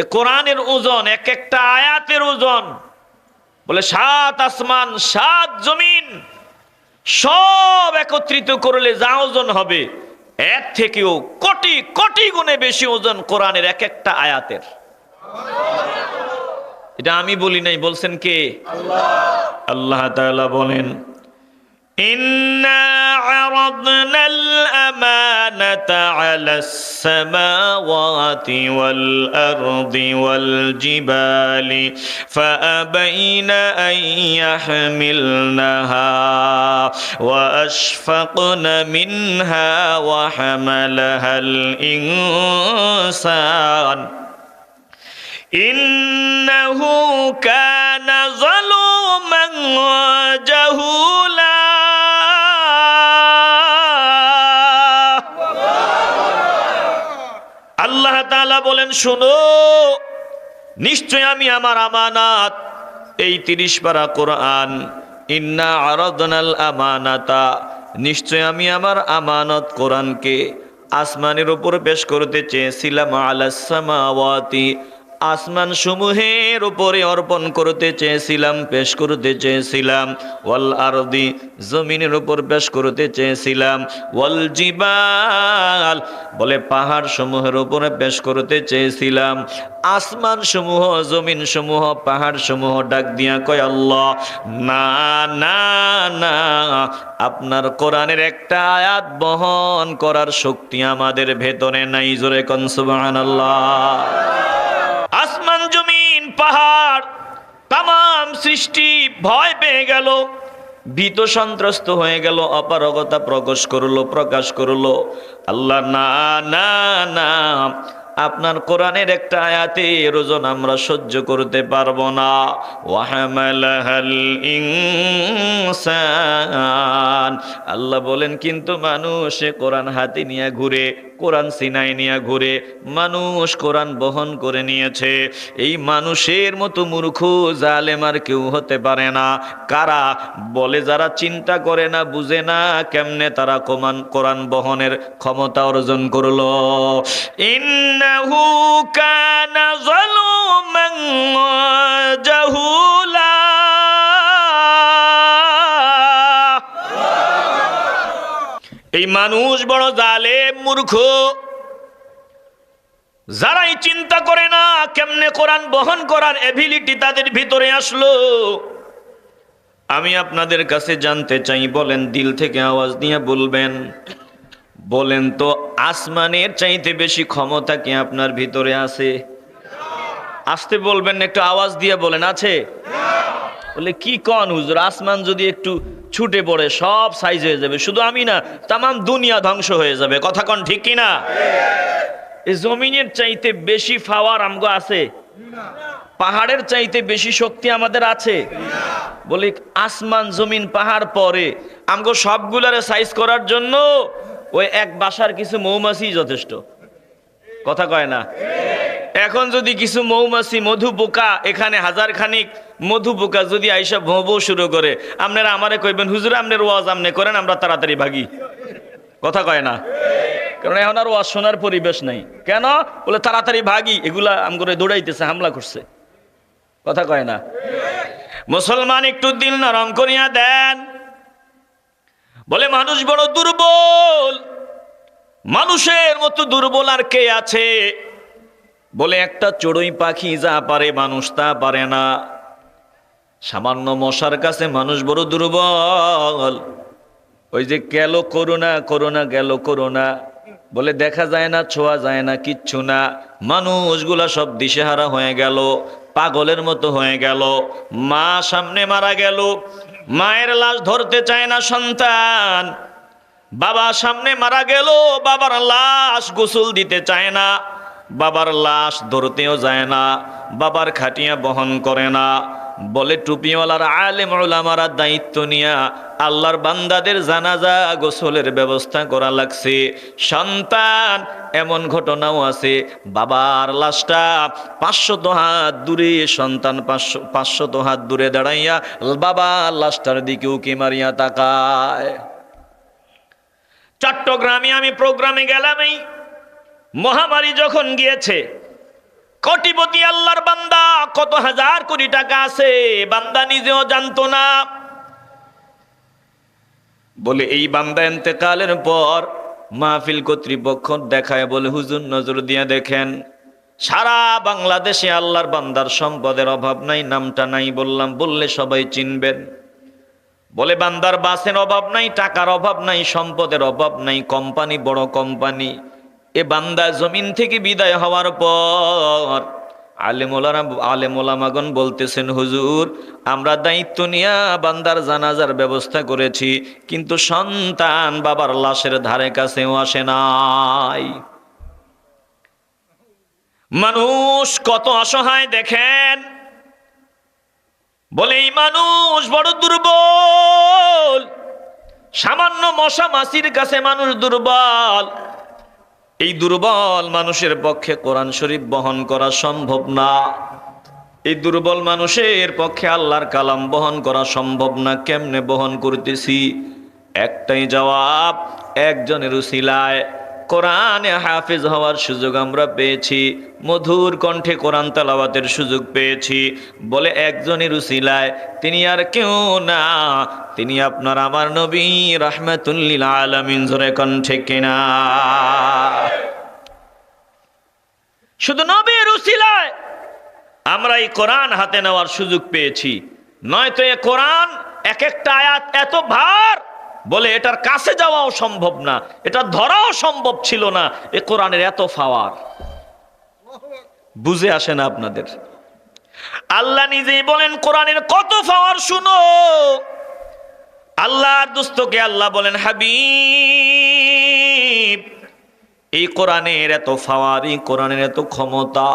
এ কোরআনের ওজন, এক একটা আয়াতের ওজন। বলে সাত আসমান, সাত জমিন, সব একত্রিত করলে যা ওজন হবে, এর থেকেও কোটি কোটি গুণে বেশি ওজন কোরআনের এক একটা আয়াতের। এটা আমি বলি নাই, বলছেন কে? আল্লাহ। তাআলা বলেন إنا عرضنا الأمانة على السماوات والأرض والجبال فأبين أن يحملنها وأشفقن منها وحملها الإنسان إنه كان ظلوما جهولا আল্লাহ তাআলা বলেন, শুনো, নিশ্চয় আমি আমার আমানাত, এই তিরিশ পারা কোরআন, ইন্না আরদনাল আমানাতা, নিশ্চয় আমি আমার আমানত কোরআনকে আসমানের উপর পেশ করতে চেয়েছিলাম, আলাস সামাওয়াতি আসমান সমূহের উপরে অর্পণ করতে চেয়েছিলাম, পেশ করতে চেয়েছিলাম। ওয়াল আরদি, জমিনের উপর পেশ করতে চেয়েছিলাম। ওয়াল জিবাল, বলে পাহাড় সমূহের উপরে পেশ করতে চেয়েছিলাম। আসমান সমূহ জমিন সমূহ পাহাড় সমূহ ডাক দিয়া কয়, আল্লাহ, না না না, আপনার কোরআনের একটা আয়াত বহন করার শক্তি আমাদের ভেতরে নাই। জোরে কন, সুবহানাল্লাহ। আসমান জমিন পাহাড় তাম সৃষ্টি ভয় পেয়ে গেল। ভীত সন্ত্রস্ত হয়ে গেল, অপারগতা প্রকাশ করল প্রকাশ করল। আল্লাহ, না না না, আপনার কোরআনের একটা আয়াতে ওজন আমরা সহ্য করতে পারব না। আল্লাহ বলেন, কিন্তু মানুষ কোরআন হাতে নিয়ে ঘুরে কোরআন সিনাই নিয়ে ঘুরে মানুষ কোরআন বহন করে নিয়েছে। এই মানুষের মতো মূর্খ, জালেম আর কেউ হতে পারে না। কারা? বলে যারা চিন্তা করে না, বুঝে না কেমনে তারা কোরআন কোরআন বহনের ক্ষমতা অর্জন করল। ইন্নাহু কানা যালুমান জাহুলা। এই মানুষ বড় জালে মূর্খ। যারাই চিন্তা করে না কেমনে কোরআন বহন করার এবিলিটি তাদের ভিতরে আসলো, আমি আপনাদের কাছে জানতে চাই, বলেন দিল থেকে আওয়াজ দিয়ে বলবেন। বলেন তো আসমানের চাইতে বেশি ক্ষমতা কি আপনার ভিতরে আছে? আসতে বলবেন, একটু আওয়াজ দিয়ে বলেন, আছে? বলে কি কন হুজুর? আসমান যদি একটু ছুটে পড়ে, সব সাইজ হয়ে যাবে। শুধু আমি না তাম দুনিয়া ধ্বংস হয়ে যাবে। কথা কন ঠিক কি না এই জমিনের চাইতে বেশি পাওয়ার আমগো আছে? পাহাড়ের চাইতে বেশি শক্তি আমাদের আছে? বলি, আসমান জমিন পাহাড় পরে, আমগো সবগুলারে সাইজ করার জন্য ওই এক বাসার কিছু মৌমাছি যথেষ্ট। কথা কয় না? এখন যদি কিছু মৌমাছি মধু পোকা এখানে হাজার খানিক মধু পোকা যদি আইসা ভোঁ শুরু করে, আপনারা আমারে কইবেন, হুজুর, আপনার ওয়াজ আমনে করেন, আমরা তাড়াতাড়ি ভাগি। কথা কয় না। কারণ এখন আর ওয়াজ শোনার পরিবেশ নাই। কেন? বলে, তাড়াতাড়ি ভাগি। এগুলা আমগরে দৌড়াইতেছে, হামলা করছে। কথা কয় না। মুসলমান একটু দিল নরম করিয়া দেন। বলে, মানুষ বড় দুর্বল। মানুষের মতো দুর্বল আর কে আছে? বলে, একটা চড়ুই পাখি যা পারে মানুষ, তা পারে না। সামান্য মশার কাছে মানুষ বড় দুর্বল। ওই যে গেল করোনা করোনা গেল করোনা বলে, দেখা যায় না, ছোঁয়া যায় না, কিচ্ছু না। মানুষগুলা সব দিশেহারা হয়ে গেল, পাগলের মতো হয়ে গেল। মা সামনে মারা গেল, মায়ের লাশ ধরতে চায় না সন্তান। বাবা সামনে মারা গেল, বাবার লাশ গোসল দিতে চায় না। বাবার লাশ ধরতেও যায় না, বাবার খাটিয়া বহন করে না। বলে টুপিওয়ালার আলেম ওলামারা দায়িত্ব নিয়া আল্লাহর বান্দাদের জানাজা গোসলের ব্যবস্থা করা লাগছে। সন্তান, এমন ঘটনাও আছে, বাবার লাশটা পাঁচশত হাত দূরে, সন্তান পাঁচশো পাঁচশত হাত দূরে দাঁড়াইয়া বাবার লাশটার দিকে উকি মারিয়া তাকায়। চট্টগ্রামে আমি প্রোগ্রামে গেলাম এই মহামারী যখন গিয়েছে, কোটিপতি আল্লাহর বান্দা, কত হাজার কোটি টাকা আছে, বান্দা নিজেও জানতো না। বলে, এই বান্দা এতেকালের পর মাহফিল কর্তৃপক্ষ দেখায় বলে, হুজুর, নজর দিয়ে দেখেন, সারা বাংলাদেশে আল্লাহর বান্দার সম্পদের অভাব নাই, নামটা নাই বললাম, বললে সবাই চিনবেন। বলে, বান্দার বাসের অভাব নাই, টাকার অভাব নাই, সম্পদের অভাব নাই, কোম্পানি বড় কোম্পানি এ বান্দা জমিন থেকে বিদায় হওয়ার পর আলেমোলারা আলেমোলামাগন বলতেছেন, হুজুর, আমরা দায়িত্ব নিয়ে বান্দার জানাজার ব্যবস্থা করেছি, কিন্তু সন্তান বাবার লাশের ধারে কাছেও আসে নাই। মানুষ কত অসহায় দেখেন। বলে এই মানুষ বড় দুর্বল, সামান্য মশা মাসির কাছে মানুষ দুর্বল। এই দুর্বল মানুষের পক্ষে কোরআন শরীফ বহন করা সম্ভব না। এই দুর্বল মানুষের পক্ষে আল্লাহর কালাম বহন করা সম্ভব না, কেমনে বহন করতেছি? একটাই জবাব, একজনের উসিলায় কোরআনে হাফিজ হওয়ার সুযোগ আমরা পেয়েছি, মধুর কণ্ঠে কোরআন তালাবাতের সুযোগ পেয়েছি। বলে একজনের উসিলায়, তিনি আর কেউ না, তিনি আপনার আমার নবী রাহমাতুল্লিল আলামিন, জোরে কণ্ঠে কিনা। শুধু নবীর উসিলায় আমরা এই কোরআন হাতে নেওয়ার সুযোগ পেয়েছি। নয়তো এ কোরআন এক একটা আয়াত এত ভার বলে এটার কাছে যাওয়াও সম্ভব না, এটা ধরাও সম্ভব ছিল না, এ কোরআনের এত ফাওয়ার। বুঝে আসে না আপনাদের। আল্লাহ নিজেই বলেন, কোরআনের কত ফাওয়ার শুনো। আল্লাহর দুস্তকে আল্লাহ বলেন, হাবিব। এই কোরআনের এত ফাওয়ার এই কোরআনের এত ক্ষমতা।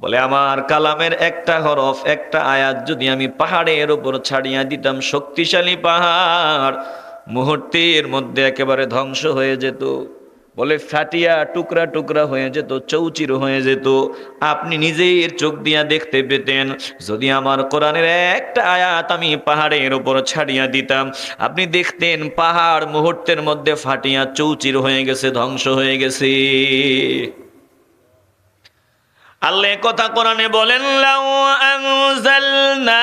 বলে, আমার কালামের একটা হরফ, একটা আয়াত যদি আমি পাহাড়ের উপর ছাড়িয়া দিতাম, শক্তিশালী পাহাড় মুহূর্তের মধ্যে একেবারে ধ্বংস হয়ে যেত। বলে, ফাটিয়া টুকরা টুকরা হয়ে যেত, চৌচির হয়ে যেত। আপনি নিজেই এর চোখ দিয়া দেখতে পেতেন। যদি আমার কোরআনের একটা আয়াত আমি পাহাড়ের উপর ছাড়িয়া দিতাম, আপনি দেখতেন পাহাড় মুহূর্তের মধ্যে ফাটিয়া চৌচির হয়ে গেছে, ধ্বংস হয়ে গেছে। আল্লাহ কথা কোরআনে বলেন, লাউ আনজালনা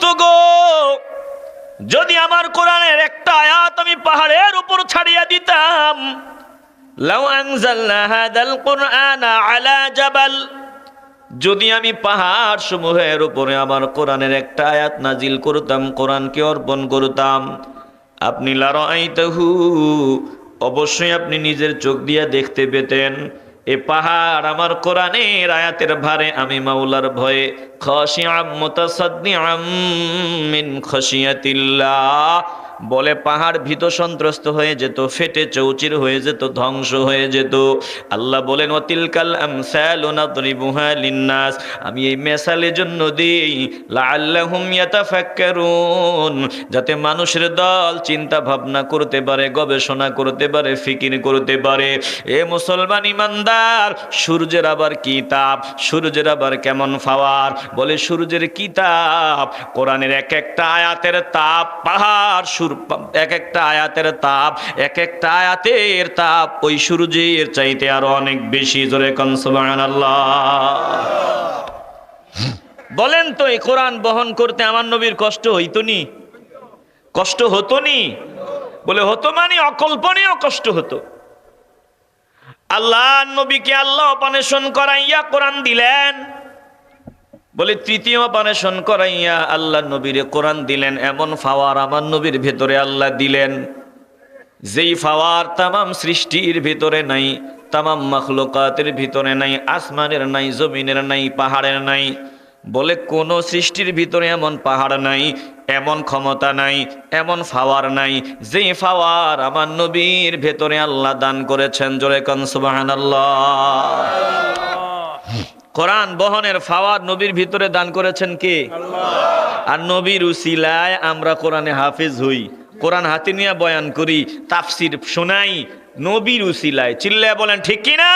ও দুস্থ গো। যদি আমার কোরআনের একটা আয়াত আমি পাহাড়ের উপর ছাড়িয়া দিতাম আলা জাবাল। যদি আমি পাহাড় সমূহের উপরে আমার কোরআনের একটা আয়াত নাজিল করতাম, কোরআনকে অর্পণ করতাম, আপনি লারো আইতাহু অবশ্যই আপনি নিজের চোখ দিয়া দেখতে পেতেন। এ পাহাড় আমার কোরআনের আয়াতের ভারে আমি মাওলার ভয়ে খসিয়াম মুতাসাদ্দিআম মিন খসিয়াতিল্লাহ বলে পাহাড় ভীত সন্ত্রস্ত হয়ে যেত, ফেটে চৌচির হয়ে যেত, ধ্বংস হয়ে যেত। আল্লাহ বলেন অতিলকাল আমি এই মেসালের জন্য দেই যাতে মানুষের দল চিন্তা ভাবনা করতে পারে, গবেষণা করতে পারে, ফিকির করতে পারে। এ মুসলমান ইমানদার, সূর্যের আবার কি তাপ সূর্যের আবার কেমন ফাওয়ার? বলে, সূর্যের কি তাপ কোরআনের এক একটা আয়াতের তাপ পাহাড় সুর, এক একটা আয়াতের তাপ, এক একটা আয়াতের তাপ, ওই সূর্যের চাইতে আরও অনেক বেশি জোরে কনসবান বলেন তো, এই কোরআন বহন করতে আমার নবীর কষ্ট হইতো নি? কষ্ট হতো নি? বলে হতো মানে অকল্পনীয় কষ্ট হতো। আল্লাহ নবীকে আল্লাহ অপানেশন করাইয়া কোরআন দিলেন। বলে, তৃতীয় অপানেশন করাইয়া আল্লাহ নবীরে কোরআন দিলেন, এমন ফাওয়ার আমার নবীর ভেতরে আল্লাহ দিলেন। যেই ফাওয়ার তামাম সৃষ্টির ভিতরে নাই, তামাম মখলুকাতের ভিতরে নাই, আসমানের নাই, জমিনের নাই, পাহাড়ের নাই, বলে কোন সৃষ্টির ভিতরে এমন পাহাড় নাই, এমন ক্ষমতা নাই, এমন ফাওয়ার নাই। যেই ফাওয়ার আমার নবীর ভেতরে আল্লাহ দান করেছেন, জোরে কন সুবহানাল্লাহ। কোরআন বহনের ফাওয়ার নবীর ভিতরে দান করেছেন কে? আর নবীর উসিলায় আমরা কোরআনে হাফিজ হই। কোরআন হাতে নিয়ে বয়ান করি তাফসির শোনাই নবীর উসিলায়। চিল্লায় বলেন ঠিক কিনা?